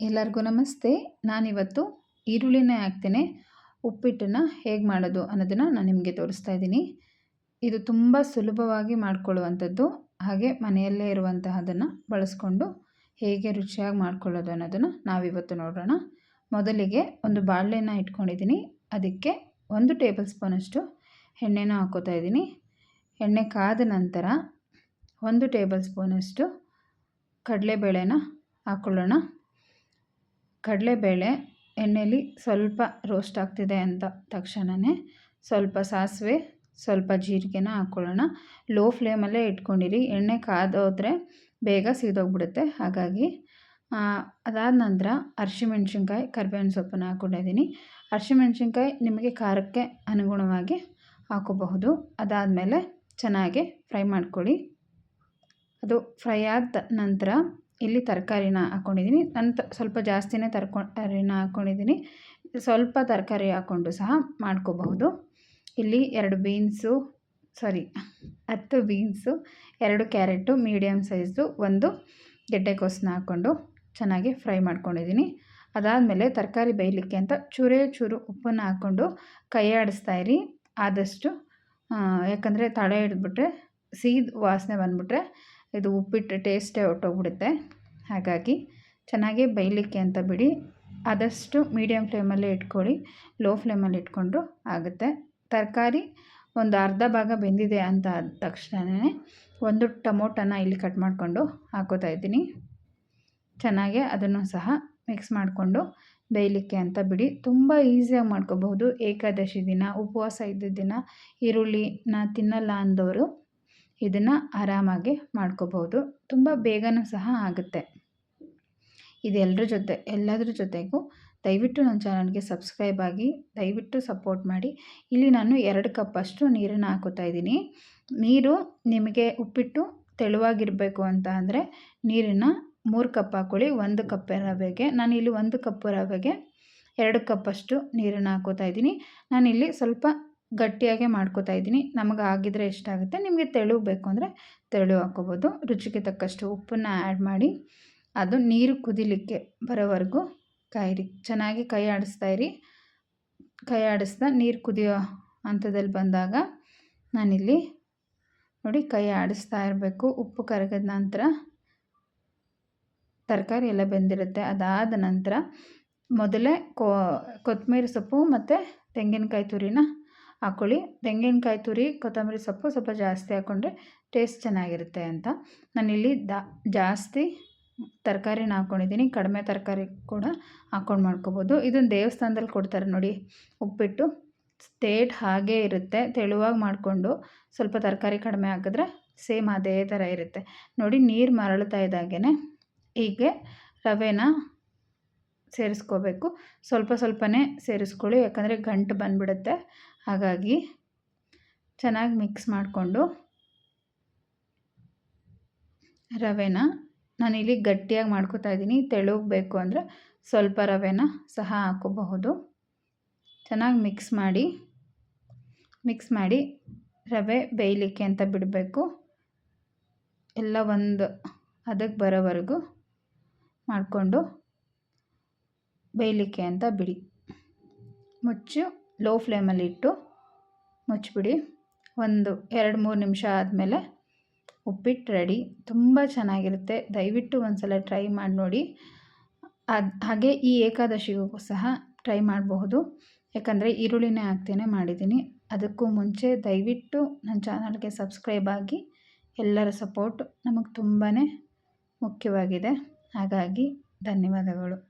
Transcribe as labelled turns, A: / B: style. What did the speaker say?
A: ಎಲ್ಲರಿಗೂ ನಮಸ್ತೆ. ನಾನಿವತ್ತು ಈರುಳ್ಳಿನೇ ಹಾಕ್ತೇನೆ. ಉಪ್ಪಿಟ್ಟನ್ನು ಹೇಗೆ ಮಾಡೋದು ಅನ್ನೋದನ್ನು ನಾನು ನಿಮಗೆ ತೋರಿಸ್ತಾ ಇದ್ದೀನಿ. ಇದು ತುಂಬ ಸುಲಭವಾಗಿ ಮಾಡಿಕೊಳ್ಳುವಂಥದ್ದು. ಹಾಗೆ ಮನೆಯಲ್ಲೇ ಇರುವಂತಹದನ್ನು ಬಳಸ್ಕೊಂಡು ಹೇಗೆ ರುಚಿಯಾಗಿ ಮಾಡ್ಕೊಳ್ಳೋದು ಅನ್ನೋದನ್ನು ನಾವಿವತ್ತು ನೋಡೋಣ. ಮೊದಲಿಗೆ ಒಂದು ಬಾಳೆನ ಇಟ್ಕೊಂಡಿದ್ದೀನಿ. ಅದಕ್ಕೆ ಒಂದು ಟೇಬಲ್ ಸ್ಪೂನಷ್ಟು ಎಣ್ಣೆನ ಹಾಕೋತಾ ಇದ್ದೀನಿ. ಎಣ್ಣೆ ಕಾದ ನಂತರ ಒಂದು ಟೇಬಲ್ ಸ್ಪೂನಷ್ಟು ಕಡಲೆಬೇಳೆನ ಹಾಕ್ಕೊಳ್ಳೋಣ ಕಡಲೆಬೇಳೆ ಎಣ್ಣೆಲಿ ಸ್ವಲ್ಪ ರೋಸ್ಟ್ ಆಗ್ತಿದೆ ಅಂತ ತಕ್ಷಣವೇ ಸ್ವಲ್ಪ ಸಾಸಿವೆ, ಸ್ವಲ್ಪ ಜೀರಿಗೆನ ಹಾಕ್ಕೊಳ್ಳೋಣ ಲೋ ಫ್ಲೇಮಲ್ಲೇ ಇಟ್ಕೊಂಡಿರಿ. ಎಣ್ಣೆ ಕಾದೋದ್ರೆ ಬೇಗ ಸೀದೋಗ್ಬಿಡುತ್ತೆ. ಹಾಗಾಗಿ ಅದಾದ ನಂತರ ಹಸಿಮೆಣ್ಸಿನ್ಕಾಯಿ ಕರಿಬೇವಿನ ಸೊಪ್ಪನ್ನು ಹಾಕ್ಕೊಂಡಿದ್ದೀನಿ ಹಸಿಮೆಣ್ಸಿನ್ಕಾಯಿ ನಿಮಗೆ ಖಾರಕ್ಕೆ ಅನುಗುಣವಾಗಿ ಹಾಕೋಬಹುದು. ಅದಾದಮೇಲೆ ಚೆನ್ನಾಗಿ ಫ್ರೈ ಮಾಡ್ಕೊಳ್ಳಿ. ಅದು ಫ್ರೈ ಆದ ನಂತರ ಇಲ್ಲಿ ತರಕಾರಿನ ಹಾಕ್ಕೊಂಡಿದ್ದೀನಿ ನಾನು ಸ್ವಲ್ಪ ಜಾಸ್ತಿನೇ ತರಕಾರಿನ ಹಾಕ್ಕೊಂಡಿದ್ದೀನಿ ಸ್ವಲ್ಪ ತರಕಾರಿ ಹಾಕ್ಕೊಂಡು ಸಹ ಮಾಡ್ಕೋಬಹುದು. ಇಲ್ಲಿ ಎರಡು ಬೀನ್ಸು, ಸಾರಿ, ಹತ್ತು ಬೀನ್ಸು, ಎರಡು ಕ್ಯಾರೆಟು ಮೀಡಿಯಮ್ ಸೈಜು, ಒಂದು ಗೆಡ್ಡೆಕೋಸನ್ನ ಹಾಕ್ಕೊಂಡು ಚೆನ್ನಾಗಿ ಫ್ರೈ ಮಾಡ್ಕೊಂಡಿದ್ದೀನಿ. ಅದಾದಮೇಲೆ ತರಕಾರಿ ಬೇಯಲಿಕ್ಕೆ ಅಂತ ಚೂರೇ ಚೂರು ಉಪ್ಪನ್ನು ಹಾಕ್ಕೊಂಡು ಕೈ ಆಡಿಸ್ತಾ ಇರಿ. ಆದಷ್ಟು ಯಾಕಂದರೆ ತಳೆ ಹಿಡಿದ್ಬಿಟ್ರೆ, ಸೀದ್ ವಾಸನೆ ಬಂದುಬಿಟ್ರೆ ಇದು ಉಪ್ಪಿಟ್ಟು ಟೇಸ್ಟೇ ಹೊಟ್ಟೋಗ್ಬಿಡುತ್ತೆ ಹಾಗಾಗಿ ಚೆನ್ನಾಗಿ ಬೇಯಲಿಕ್ಕೆ ಅಂತ ಬಿಡಿ. ಆದಷ್ಟು ಮೀಡಿಯಮ್ ಫ್ಲೇಮಲ್ಲೇ ಇಟ್ಕೊಳ್ಳಿ. ಲೋ ಫ್ಲೇಮಲ್ಲಿ ಇಟ್ಕೊಂಡ್ರು ಆಗುತ್ತೆ. ತರಕಾರಿ ಒಂದು ಅರ್ಧ ಭಾಗ ಬೆಂದಿದೆ ಅಂತ ಆದ ತಕ್ಷಣವೇ ಒಂದು ಟೊಮೊಟೊನ ಇಲ್ಲಿ ಕಟ್ ಮಾಡಿಕೊಂಡು ಹಾಕೋತಾ ಇದ್ದೀನಿ. ಚೆನ್ನಾಗೆ ಅದನ್ನು ಸಹ ಮಿಕ್ಸ್ ಮಾಡಿಕೊಂಡು ಬೇಯಲಿಕ್ಕೆ ಅಂತ ಬಿಡಿ. ತುಂಬ ಈಸಿಯಾಗಿ ಮಾಡ್ಕೋಬಹುದು. ಏಕಾದಶಿ ದಿನ, ಉಪವಾಸ ಇದ್ದ ದಿನ, ಈರುಳ್ಳಿನ ತಿನ್ನಲ್ಲ ಅಂದವರು ಇದನ್ನು ಆರಾಮಾಗಿ ಮಾಡ್ಕೋಬಹುದು. ತುಂಬ ಬೇಗನೂ ಸಹ ಆಗುತ್ತೆ. ಇದೆಲ್ಲರ ಜೊತೆ, ಎಲ್ಲದರ ಜೊತೆಗೂ ದಯವಿಟ್ಟು ನನ್ನ ಚಾನಲ್ಗೆ ಸಬ್ಸ್ಕ್ರೈಬ್ ಆಗಿ, ದಯವಿಟ್ಟು ಸಪೋರ್ಟ್ ಮಾಡಿ. ಇಲ್ಲಿ ನಾನು ಎರಡು ಕಪ್ಪಷ್ಟು ನೀರನ್ನು ಹಾಕೋತಾ ಇದ್ದೀನಿ. ನೀರು ನಿಮಗೆ ಉಪ್ಪಿಟ್ಟು ತೆಳುವಾಗಿರಬೇಕು ಅಂತ ಅಂದರೆ ನೀರನ್ನು ಮೂರು ಕಪ್ ಹಾಕ್ಕೊಳ್ಳಿ ಒಂದು ಕಪ್ ರವೆಗೆ. ನಾನು ಇಲ್ಲಿ ಒಂದು ಕಪ್ ರವೆಗೆ ಎರಡು ಕಪ್ಪಷ್ಟು ನೀರನ್ನು ಹಾಕೋತಾ ಇದ್ದೀನಿ. ನಾನಿಲ್ಲಿ ಸ್ವಲ್ಪ ಗಟ್ಟಿಯಾಗೆ ಮಾಡ್ಕೋತಾ ಇದ್ದೀನಿ. ನಮಗೆ ಆಗಿದ್ರೆ ಎಷ್ಟಾಗುತ್ತೆ ನಿಮಗೆ ತೆಳು ಬೇಕು ಅಂದರೆ ತೆಳು ಹಾಕೋಬೋದು ರುಚಿಗೆ ತಕ್ಕಷ್ಟು ಉಪ್ಪನ್ನು ಆ್ಯಡ್ ಮಾಡಿ, ಅದು ನೀರು ಕುದಿಲಿಕ್ಕೆ ಬರೋವರೆಗೂ ಕಾಯಿರಿ. ಚೆನ್ನಾಗಿ ಕೈ ಆಡಿಸ್ತಾ ಇರಿ. ಕೈ ಆಡಿಸ್ತಾ ನೀರು ಕುದಿಯೋ ಹಂತದಲ್ಲಿ ಬಂದಾಗ ನಾನಿಲ್ಲಿ ನೋಡಿ ಕೈ ಆಡಿಸ್ತಾ ಇರಬೇಕು. ಉಪ್ಪು ಕರಗಿದ ನಂತರ ತರಕಾರಿ ಎಲ್ಲ ಬೆಂದಿರುತ್ತೆ. ಅದಾದ ನಂತರ ಮೊದಲೇ ಕೊತ್ತಂಬರಿ ಸೊಪ್ಪು ಮತ್ತು ತೆಂಗಿನಕಾಯಿ ತುರಿನ ಹಾಕ್ಕೊಳ್ಳಿ ತೆಂಗಿನಕಾಯಿ ತುರಿ, ಕೊತ್ತಂಬರಿ ಸೊಪ್ಪು ಸ್ವಲ್ಪ ಜಾಸ್ತಿ ಹಾಕ್ಕೊಂಡ್ರೆ ಟೇಸ್ಟ್ ಚೆನ್ನಾಗಿರುತ್ತೆ ಅಂತ. ನಾನಿಲ್ಲಿ ದಾ, ಜಾಸ್ತಿ ತರಕಾರಿನ ಹಾಕ್ಕೊಂಡಿದ್ದೀನಿ ಕಡಿಮೆ ತರಕಾರಿ ಕೂಡ ಹಾಕ್ಕೊಂಡು ಮಾಡ್ಕೋಬೋದು. ಇದನ್ನು ದೇವಸ್ಥಾನದಲ್ಲಿ ಕೊಡ್ತಾರೆ ನೋಡಿ. ಉಪ್ಪಿಟ್ಟು ಸ್ಟೇಟ್ ಹಾಗೇ ಇರುತ್ತೆ. ತೆಳುವಾಗಿ ಮಾಡಿಕೊಂಡು ಸ್ವಲ್ಪ ತರಕಾರಿ ಕಡಿಮೆ ಹಾಕಿದ್ರೆ ಸೇಮ್ ಅದೇ ಥರ ಇರುತ್ತೆ. ನೋಡಿ ನೀರು ಮರಳ್ತಾ ಇದ್ದಾಗೇ ಹೀಗೆ ರವೆನ ಸೇರಿಸ್ಕೋಬೇಕು. ಸ್ವಲ್ಪ ಸ್ವಲ್ಪನೇ ಸೇರಿಸ್ಕೊಳ್ಳಿ. ಯಾಕಂದರೆ ಗಂಟು ಬಂದುಬಿಡುತ್ತೆ. ಹಾಗಾಗಿ ಚೆನ್ನಾಗಿ ಮಿಕ್ಸ್ ಮಾಡಿಕೊಂಡು ರವೆನ ನಾನಿಲ್ಲಿ ಗಟ್ಟಿಯಾಗಿ ಮಾಡ್ಕೋತಾ ಇದ್ದೀನಿ. ತೆಳುಗಬೇಕು ಅಂದರೆ ಸ್ವಲ್ಪ ರವೆನ ಸಹ ಹಾಕೋಬಹುದು ಚೆನ್ನಾಗಿ ಮಿಕ್ಸ್ ಮಾಡಿ ಮಿಕ್ಸ್ ಮಾಡಿ ರವೆ ಬೇಯಲಿಕ್ಕೆ ಅಂತ ಬಿಡಬೇಕು. ಎಲ್ಲ ಒಂದು ಅದಕ್ಕೆ ಬರೋವರೆಗೂ ಮಾಡಿಕೊಂಡು ಬೇಯಲಿಕ್ಕೆ ಅಂತ ಬಿಡಿ. ಮುಚ್ಚು. ಲೋ ಫ್ಲೇಮಲ್ಲಿ ಇಟ್ಟು ಮುಚ್ಚಿಬಿಡಿ. ಒಂದು, ಎರಡು, ಮೂರು ನಿಮಿಷ ಆದಮೇಲೆ ಉಪ್ಪಿಟ್ಟು ರೆಡಿ ತುಂಬ ಚೆನ್ನಾಗಿರುತ್ತೆ. ದಯವಿಟ್ಟು ಒಂದು ಸಲ ಟ್ರೈ ಮಾಡಿ ನೋಡಿ. ಅದು, ಹಾಗೆ ಈ ಏಕಾದಶಿಗೂ ಸಹ ಟ್ರೈ ಮಾಡಬಹುದು. ಯಾಕಂದರೆ ಈರುಳ್ಳಿನೇ ಹಾಕ್ತೇನೆ ಮಾಡಿದ್ದೀನಿ. ಅದಕ್ಕೂ ಮುಂಚೆ ದಯವಿಟ್ಟು ನನ್ನ ಚಾನಲ್ಗೆ ಸಬ್ಸ್ಕ್ರೈಬ್ ಆಗಿ ಎಲ್ಲರ ಸಪೋರ್ಟ್ ನಮಗೆ ತುಂಬಾ ಮುಖ್ಯವಾಗಿದೆ. ಹಾಗಾಗಿ ಧನ್ಯವಾದಗಳು.